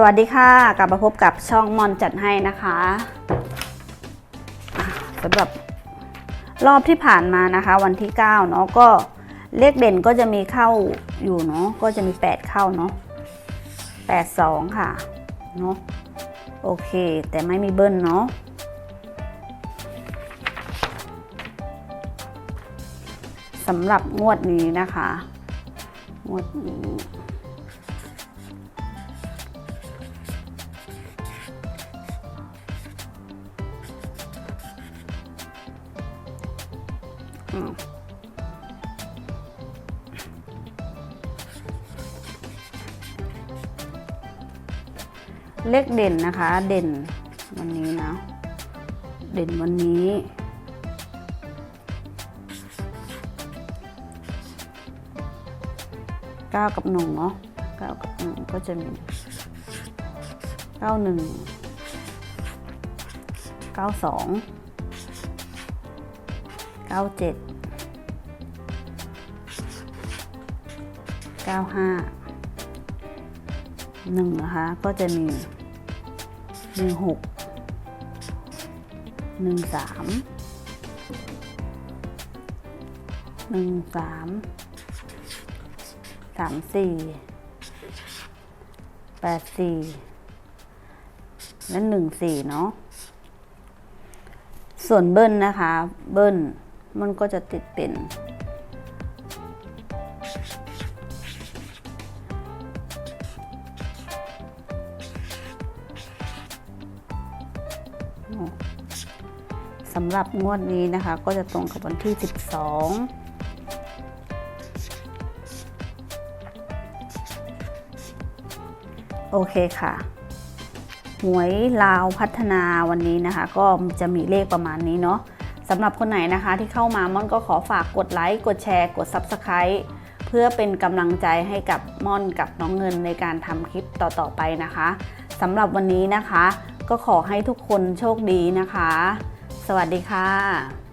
สวัสดีค่ะกลับมาพบกับช่องมอนจัดให้นะคะอะสำหรับรอบที่ผ่านมานะคะ วันที่9เนาะก็เลขเด่นก็จะมีเข้าอยู่เนาะก็จะมี 8 เข้าเนาะ8 2 ค่ะเนาะโอเค แต่ไม่มีเบิ้ลเนาะสำหรับงวดนี้นะคะ งวดนี้ เลขเด่นนะคะ เด่นวันนี้นะ เด่นวันนี้เก้ากับหนึ่งเนาะเก้ากับหนึ่งก็จะมีเก้าหนึ่งเก้าสอง เก้าเจ็ดเก้าห้าหนึ่งนะคะ ก็จะมีหนึ่งหกหนึ่งสามหนึ่งสามสามสี่แปดสี่และหนึ่งสี่เนาะส่วนเบิ้ลนะคะ เบิ้ล มันก็จะติดเป็น สำหรับงวดนี้นะคะ ก็จะตรงกับวันที่ 12โอเคค่ะ หวยลาวพัฒนาวันนี้นะคะ ก็จะมีเลขประมาณนี้เนาะ สำหรับคนไหนนะคะที่เข้ามาม่อนก็ขอฝากกดไลค์กดแชร์ กด Subscribe เพื่อเป็นกำลังใจให้กับม่อนกับน้องเงินในการทำคลิปต่อๆไปนะคะสำหรับวันนี้นะคะ ก็ขอให้ทุกคนโชคดีนะคะ สวัสดีค่ะ